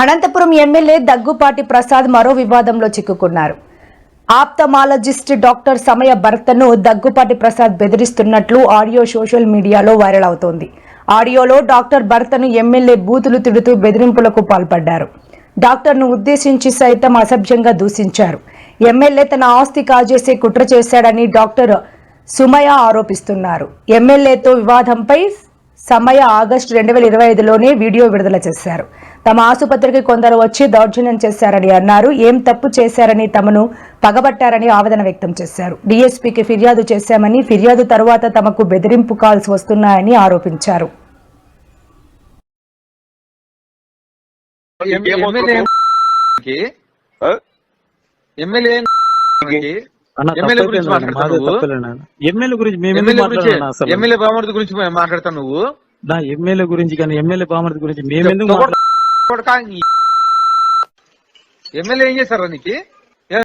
Anantapuram MLA Daggubati Prasad మరో వివాదంలో చిక్కుకున్నారు. Ophthalmologist doctor Samaya భర్తను దగ్గుపాటి ప్రసాద్ బెదిరిస్తున్నట్లు ఆడియో సోషల్ మీడియాలో వైరల్ అవుతోంది. ఆడియోలో డాక్టర్ భర్తను ఎమ్మెల్యే బూతులు తిడుతూ బెదిరింపులకు పాల్పడ్డారు. డాక్టర్ను ఉద్దేశించి సైతం అసభ్యంగా దూషించారు. ఎమ్మెల్యే తన ఆస్తి కాజేసే కుట్ర చేశాడని డాక్టర్ సుమయ ఆరోపిస్తున్నారు. ఎమ్మెల్యేతో వివాదంపై సమయ ఆగస్టు రెండు వేల ఇరవై ఐదులోనే వీడియో విడుదల చేశారు. తమ ఆసుపత్రికి కొందరు వచ్చి దౌర్జన్యం చేశారని అన్నారు ఏం తప్పు చేశారని తమను పగబట్టారని ఆవేదన వ్యక్తం చేశారు డీఎస్పీకి ఫిర్యాదు చేశామని ఫిర్యాదు తరువాత తమకు బెదిరింపు కాల్స్ వస్తున్నాయని ఆరోపించారు ఎమ్మెల్యే గురించి అన్న, మాట్లాడతావు. ఎమ్మెల్యే బామర్ది గురించి మాట్లాడతావు నువ్వు నా ఎమ్మెల్యే గురించి కానీ ఎమ్మెల్యే బామర్ది గురించి మేము ఎందుకు కొడక- మాట్లాడాలి ఎమ్మెల్యే ఏం చేశారా నీకు?